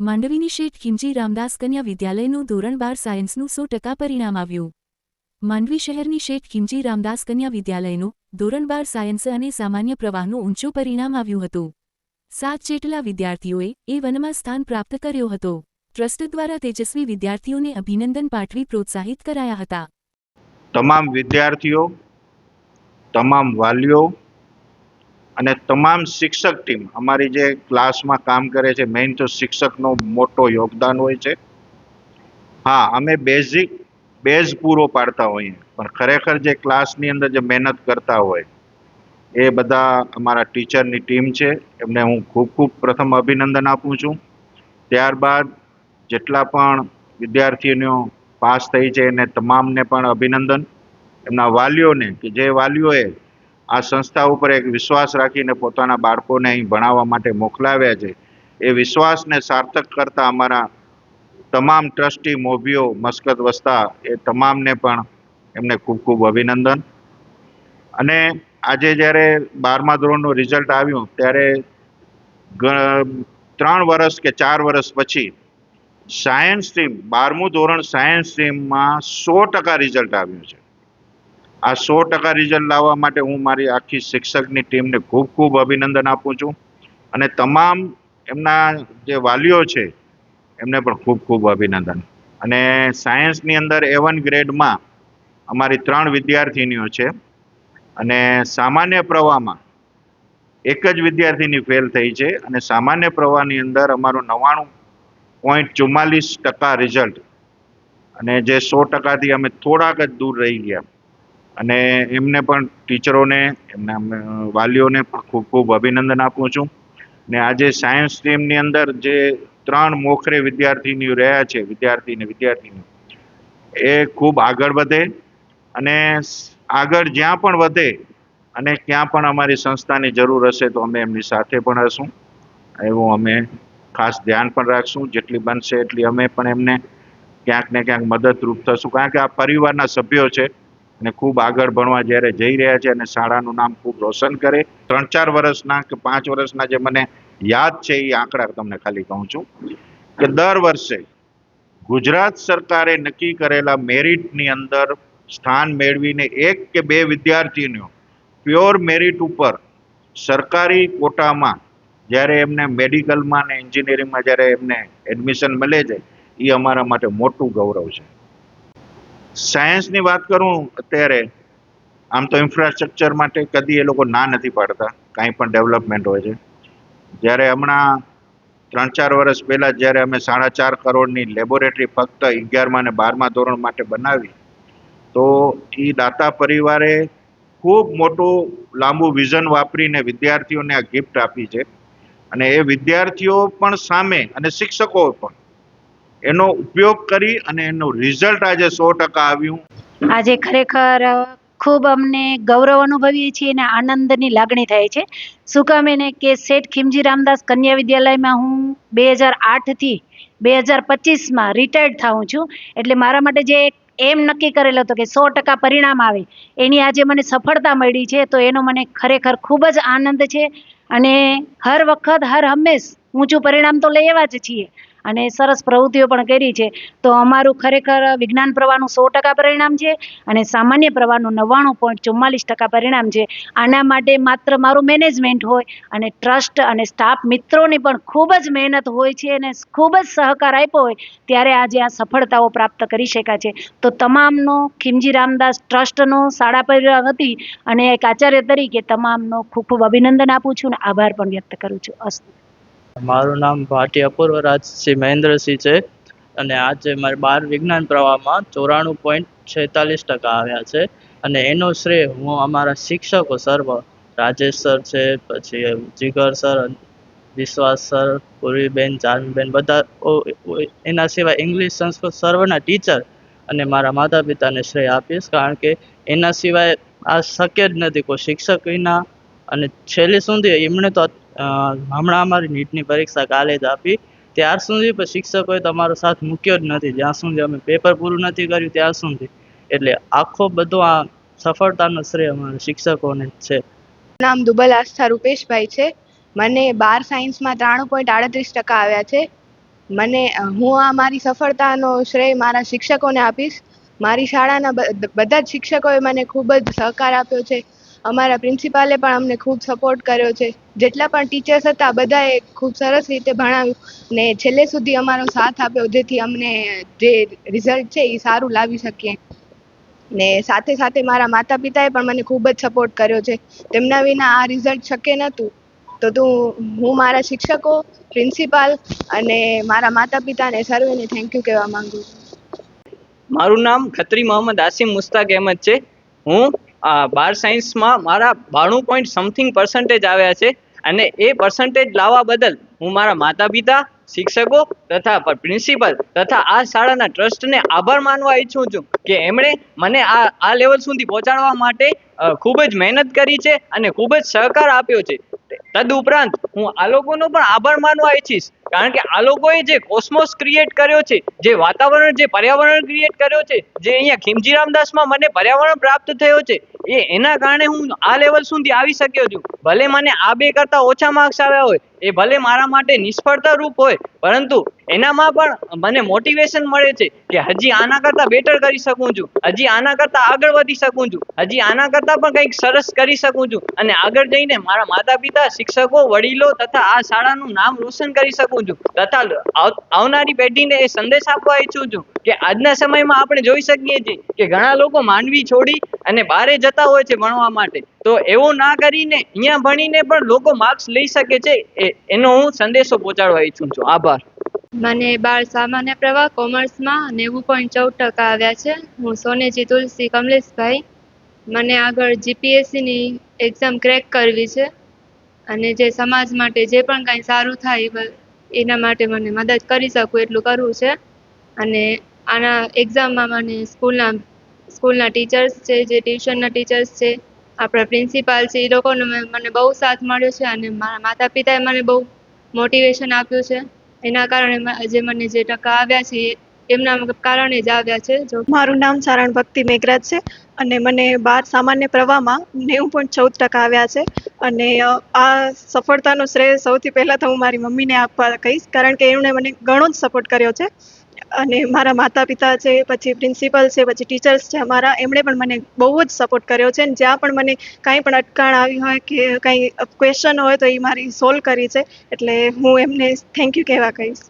માંડવીની શેઠ ખીમજી રામદાસ કન્યા વિદ્યાલયનું ધોરણ બાર સાયન્સનું સો ટકા પરિણામ આવ્યું. માંડવી શહેરની શેઠ ખીમજી રામદાસ કન્યા વિદ્યાલયનું ધોરણ બાર સાયન્સ અને સામાન્ય પ્રવાહનું ઊંચું પરિણામ આવ્યું હતું. સાત જેટલા વિદ્યાર્થીઓએ એ વનમાં સ્થાન પ્રાપ્ત કર્યો હતો. ટ્રસ્ટ દ્વારા તેજસ્વી વિદ્યાર્થીઓને અભિનંદન પાઠવી પ્રોત્સાહિત કરાયા હતા. તમામ વિદ્યાર્થીઓ, તમામ વાલીઓ અને તમામ શિક્ષક ટીમ અમારી જે ક્લાસમાં કામ કરે છે મેઇન તો શિક્ષકનો મોટો યોગદાન હોય છે. હા, અમે બેઝિક બેઝ પૂરો પાડતા હોઈએ. પણ ખરેખર જે ક્લાસની અંદર જે મહેનત કરતા હોય, એ બધા અમારા ટીચરની ટીમ છે. એમને હું ખૂબ ખૂબ પ્રથમ અભિનંદન આપું છું. ત્યારબાદ જેટલા પણ વિદ્યાર્થીઓ પાસ થઈ છે, એને તમામને પણ અભિનંદન. એમના વાલીઓને, કે જે વાલીઓએ આ સંસ્થા ઉપર એક વિશ્વાસ રાખીને પોતાના બાળકોને અહીં ભણાવવા માટે મોકલાવ્યા છે. એ વિશ્વાસને સાર્થક કરતા અમારા તમામ ટ્રસ્ટી મોભીઓ, મસ્કત વસતા, એ તમામને પણ એમને ખૂબ ખૂબ અભિનંદન. અને આજે જ્યારે બારમા ધોરણનું રિઝલ્ટ આવ્યું, ત્યારે ત્રણ વર્ષ કે ચાર વર્ષ પછી સાયન્સ સ્ટ્રીમ, બારમું ધોરણ સાયન્સ સ્ટ્રીમમાં સો ટકા રિઝલ્ટ આવ્યું છે. આ સો ટકા રિઝલ્ટ લાવવા માટે હું મારી આખી શિક્ષકની ટીમને ખૂબ ખૂબ અભિનંદન આપું છું. અને તમામ એમના જે વાલીઓ છે, એમને પણ ખૂબ ખૂબ અભિનંદન. અને સાયન્સની અંદર એ વન ગ્રેડમાં અમારી ત્રણ વિદ્યાર્થીનીઓ છે. અને સામાન્ય પ્રવાહમાં એક જ વિદ્યાર્થીની ફેલ થઈ છે. અને સામાન્ય પ્રવાહની અંદર અમારું નવ્વાણું પોઈન્ટ ચુમ્માલીસ ટકા રિઝલ્ટ અને જે સો ટકાથી અમે થોડાક જ દૂર રહી ગયા. અને એમને પણ ટીચરોને, એમના વાલીઓને પણ ખૂબ ખૂબ અભિનંદન આપું છું. ને આજે સાયન્સ સ્ટ્રીમની અંદર જે ત્રણ મોખરે વિદ્યાર્થીનીઓ રહ્યા છે વિદ્યાર્થીને વિદ્યાર્થીની એ ખૂબ આગળ વધે અને આગળ જ્યાં પણ વધે અને ક્યાં પણ અમારી સંસ્થાની જરૂર હશે તો અમે એમની સાથે પણ હશું. એવું અમે ખાસ ધ્યાન પણ રાખશું. જેટલી બનશે એટલી અમે પણ એમને ક્યાંક ને ક્યાંક મદદરૂપ થશું. કારણ કે આ પરિવારના સભ્યો છે. અને ખૂબ આગળ ભણવા જ્યારે જઈ રહ્યા છે અને શાળાનું નામ ખૂબ રોશન કરે ત્રણ ચાર વર્ષના કે પાંચ વર્ષના જે મને યાદ છે એ આંકડા તમને ખાલી કહું છું કે દર વર્ષે ગુજરાત સરકારે નક્કી કરેલા મેરિટની અંદર સ્થાન મેળવીને એક કે બે વિદ્યાર્થીઓ પ્યોર મેરિટ ઉપર સરકારી કોટામાં જ્યારે એમને મેડિકલમાં ને એન્જિનિયરિંગમાં જ્યારે એમને એડમિશન મળે છે, એ અમારા માટે મોટું ગૌરવ છે. સાયન્સની વાત કરું અત્યારે, આમ તો ઇન્ફ્રાસ્ટ્રક્ચર માટે કદી એ લોકો ના નથી પાડતા, કાંઈ પણ ડેવલપમેન્ટ હોય છે. જ્યારે હમણાં ત્રણ ચાર વર્ષ પહેલાં જ્યારે અમે સાડા ચાર કરોડની લેબોરેટરી ફક્ત અગિયારમાં અને બારમા ધોરણ માટે બનાવી, તો એ દાતા પરિવારે ખૂબ મોટું લાંબુ વિઝન વાપરીને વિદ્યાર્થીઓને આ ગિફ્ટ આપી છે. અને એ વિદ્યાર્થીઓ પણ સામે અને શિક્ષકો પણ એનો ઉપયોગ કરી અને એનું રિઝલ્ટ આજે સો ટકા આવ્યું. આજે ખરેખર ખૂબ અમને ગૌરવ અનુભવીએ છીએ અને આનંદની લાગણી થાય છે. શું કામ એને કે શેઠ ખીમજી રામદાસ કન્યા વિદ્યાલયમાં હું બે હજાર આઠથી બે હજાર પચીસમાં રિટાયર્ડ થાઉં છું. એટલે મારા માટે જે એમ નક્કી કરેલો હતો કે સો ટકા પરિણામ આવે, એની આજે મને સફળતા મળી છે, તો એનો મને ખરેખર ખૂબ જ આનંદ છે. અને હર વખત, હર હંમેશ ઊંચું પરિણામ તો લઈ એવા જ છીએ. અને સરસ પ્રવૃત્તિઓ પણ કરી છે. તો અમારું ખરેખર વિજ્ઞાન પ્રવાહનું સો ટકા પરિણામ છે અને સામાન્ય પ્રવાહનું નવ્વાણું પોઈન્ટ ચુમ્માલીસ ટકા પરિણામ છે. આના માટે માત્ર મારું મેનેજમેન્ટ હોય અને ટ્રસ્ટ અને સ્ટાફ મિત્રોની પણ ખૂબ જ મહેનત હોય છે અને ખૂબ જ સહકાર આપ્યો હોય ત્યારે આજે આ સફળતાઓ પ્રાપ્ત કરી શકાય છે. તો તમામનો ખીમજી રામદાસ ટ્રસ્ટનો શાળા પરિવાર હતી અને એક આચાર્ય તરીકે તમામનો ખૂબ ખૂબ અભિનંદન આપું છું અને આભાર પણ વ્યક્ત કરું છું. અસ્તુ મારું નામ ભાટી અપૂર્વ રાજશ્રી મહેન્દ્રસિંહ છે અને આજે મારે બાર વિજ્ઞાન પ્રવાહમાં ચોરાણું પોઈન્ટ છેતાલીસ ટકા આવ્યા છે અને એનો શ્રેય હું અમારા શિક્ષકો સર્વ, રાજેશ સર છે, પછી જીગર સર વિશ્વાસ સર પૂર્વીબેન જાનબેન બધા એના સિવાય ઇંગ્લિશ સંસ્કૃત સર્વના ટીચર અને મારા માતા પિતાને શ્રેય આપીશ કારણ કે એના સિવાય આ શક્ય જ નથી કોઈ શિક્ષક વિના અને છેલ્લે સુધી એમણે તો હમણાં અમારી નીટની પરીક્ષા કાલે જ આપી. ત્યાર સુધી પણ શિક્ષકોએ તમારો સાથ મૂક્યો જ નથી. જ્યાં સુધી અમે પેપર પૂરું નથી કર્યું, ત્યાં સુધી. એટલે આખો બધો આ સફળતાનો શ્રેય અમારા શિક્ષકોને છે. નામ દુબલ આસ્થા રૂપેશભાઈ છે. મને બાર સાયન્સમાં ત્રાણું પોઈન્ટ આડત્રીસ ટકા આવ્યા છે. મને હું આ મારી સફળતાનો શ્રેય મારા શિક્ષકોને આપીશ. મારી શાળાના બધા જ શિક્ષકોએ મને ખૂબ જ સહકાર આપ્યો છે. અમારા પ્રિન્સિપાલે પણ અમને ખૂબ સપોર્ટ કર્યો છે. જેટલા પણ ટીચર્સ હતા, બધાએ ખૂબ સરસ રીતે ભણાવ્યું. ને છેલ્લે સુધી અમારો સાથ આપ્યો, જેથી અમને જે રિઝલ્ટ છે એ સારું લાવી શકીએ. ને સાથે સાથે મારા માતા પિતાએ પણ મને ખૂબ જ સપોર્ટ કર્યો છે. તેમના વિના આ રિઝલ્ટ શક્ય નહોતું. તો તું, હું મારા શિક્ષકો, પ્રિન્સિપાલ અને મારા માતા પિતાને સર્વેને થેન્ક યુ કહેવા માંગુ છું. મારું નામ ખત્રી મોહમ્મદ આસિમ મુસ્તાક અહેમદ છે. હું બાર સાયન્સમાં મારા બાણું પોઈન્ટ સમથિંગ પર્સન્ટેજ આવ્યા છે અને એ પર્સન્ટેજ લાવવા બદલ હું મારા માતા પિતા શિક્ષકો તથા પ્રિન્સિપલ તથા આ શાળાના ટ્રસ્ટને આભાર માનવા ઈચ્છું છું કે એમણે મને આ આ લેવલ સુધી પહોંચાડવા માટે ખૂબ જ મહેનત કરી છે અને ખૂબ જ સહકાર આપ્યો છે. તદ ઉપરાંત હું આ લોકોનો પણ આભાર માનવા ઈચ્છીશ કારણ કે આ લોકોએ જે કોસ્મોસ ક્રિએટ કર્યો છે, જે વાતાવરણ, જે પર્યાવરણ ક્રિએટ કર્યો છે, જે અહીંયા ખીમજી રામદાસમાં મને પર્યાવરણ પ્રાપ્ત થયો છે, એ એના કારણે હું આ લેવલ સુધી આવી શક્યો છું. ભલે મને આ બે કરતાં ઓછા માર્ક્સ આવ્યા હોય, એ ભલે મારા માટે નિષ્ફળતા રૂપ હોય, પરંતુ એનામાં પણ મને મોટિવેશન મળે છે કે હજી આના કરતાં બેટર કરી શકું છું, હજી આના કરતાં આગળ વધી શકું છું, હજી આના કરતાં પણ કંઈક સરસ કરી શકું છું અને આગળ જઈને મારા માતા પિતા શિક્ષકો, વડીલો તથા આ શાળાનું નામ રોશન કરી શકું છું. તથા આવનારી પેઢીને એ સંદેશ આપવા ઈચ્છું છું કે આજના સમયમાં આપણે જોઈ શકીએ છીએ કે ઘણા લોકો માંડવી છોડી અને બહારે જતા હોય છે ભણવા માટે. તો એવું ના કરીને અહીંયા ભણીને પણ લોકો માર્ક્સ લઈ શકે છે એનો હું સંદેશો પહોંચાડવા ઈચ્છું છું. આભાર. મને બાળ સામાન્ય પ્રવાહ કોમર્સમાં નેવું પોઈન્ટ ચૌદ ટકા આવ્યા છે. હું સોનેજી તુલસી કમલેશભાઈ. મને આગળ જીપીએસસીની એક્ઝામ ક્રેક કરવી છે. અને જે સમાજ માટે જે પણ કાંઈ સારું થાય એના માટે મને મદદ કરી શકું એટલું કરવું છે. અને આના એક્ઝામમાં મને સ્કૂલના સ્કૂલના ટીચર્સ છે, જે ટ્યુશનના ટીચર્સ છે, આપણા પ્રિન્સિપાલ છે, એ લોકોનો મને બહુ સાથ મળ્યો છે અને મારા માતા પિતાએ મને બહુ મોટિવેશન આપ્યું છે. એના કારણે જે મને જે ટકા આવ્યા છે એ એમના કારણે જ આવ્યા છે, જો મારું નામ સારણ ભક્તિ મેઘરાજ છે અને મને બાર સામાન્ય પ્રવાહમાં નેવું પોઈન્ટ ચૌદ ટકા આવ્યા છે અને આ સફળતાનો શ્રેય સૌથી પહેલાં તો હું મારી મમ્મીને આપવા કહીશ કારણ કે એમણે મને ઘણો જ સપોર્ટ કર્યો છે અને મારા માતા પિતા છે, પછી પ્રિન્સિપલ છે, પછી ટીચર્સ છે અમારા, એમણે પણ મને બહુ જ સપોર્ટ કર્યો છે અને જ્યાં પણ મને કાંઈ પણ અટકાણ આવી હોય કે કાંઈ ક્વેશ્ચન હોય તો એ મારી સોલ્વ કરી છે એટલે હું એમને થેન્ક યુ કહેવા કહીશ.